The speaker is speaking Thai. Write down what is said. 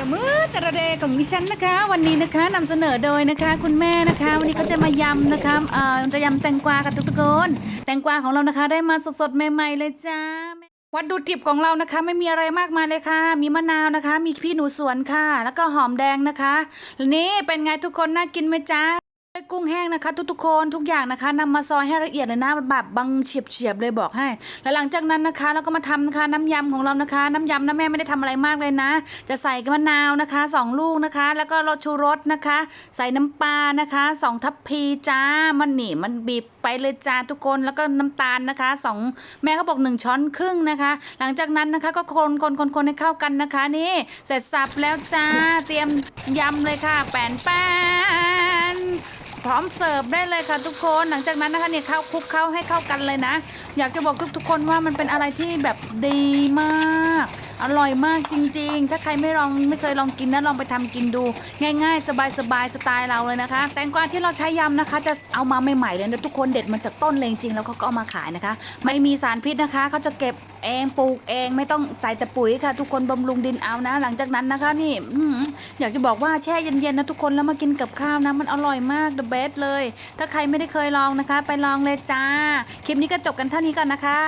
ระมือตระเดของดิฉันนะคะ วันนี้นะคะนำเสนอโดยนะคะ คุณแม่นะคะ วันนี้เขาจะมายำนะคะเอ่อจะยำแตงกวากับทุกคนแตงกวาของเรานะคะ ได้มาสดๆใหม่ๆเลยจ้าวัตถุดิบของเรานะคะ ไม่มีอะไรมากมายเลยค่ะ มีมะนาวนะคะ มีพี่หนูสวนค่ะ แล้วก็หอมแดงนะคะนี่เป็นไงทุกคนน่ากินไหมจ้า ด้กุ้งแห้งนะคะทุกๆคนทุกอย่างนะคะนำมาซอยให้ละเอียดเลยนะแบบบางเฉียบๆเลยบอกให้ แล้วหลังจากนั้นนะคะ เราก็มาทำนะคะน้ำยำของเรานะคะ น้ำยำนะแม่ไม่ได้ทำอะไรมากเลยนะ จะใส่มะนาวนะคะสองลูกนะคะ แล้วก็รสชูรสนะคะ ใส่น้ำปลานะคะสองทัพพีจ้ามันหนีมันบีบไปเลยจ้าทุกคนแล้วก็น้ำตาลนะคะสองแม่เขาบอกหนึ่งช้อนครึ่งนะคะ หลังจากนั้นนะคะก็คนคนคนคนให้เข้ากันนะคะ นี่เสร็จสับแล้วจ้าเตรียมยำเลยค่ะ แป้นแป้น พร้อมเสิร์ฟได้เลยค่ะทุกคนหลังจากนั้นนะคะเนี่ยเข้าคลุกเข้าให้เข้ากันเลยนะ อยากจะบอกทุกๆคนว่ามันเป็นอะไรที่แบบดีมาก อร่อยมากจริง ๆ ถ้าใครไม่ลองไม่เคยลองกินนะลองไปทำกินดู ง่าย ๆ สบายๆสไตล์เราเลยนะคะ แตงกวาที่เราใช้ยำนะคะ จะเอามาใหม่ๆเลยนะทุกคนเด็ดมาจากต้นเลยจริงๆแล้วเขาก็เอามาขายนะคะ ไม่มีสารพิษนะคะเขาจะเก็บเองปลูกเองไม่ต้องใส่แต่ปุ๋ยค่ะ ทุกคนบำรุงดินเอานะ หลังจากนั้นนะคะนี่อื้อหืออยากจะบอกว่าแช่เย็นๆนะทุกคนแล้วมากินกับข้าวนะ มันอร่อยมาก the best เลย ถ้าใครไม่ได้เคยลองนะคะ ไปลองเลยจ้า คลิปนี้ก็จบกันเท่านี้ก่อนนะคะ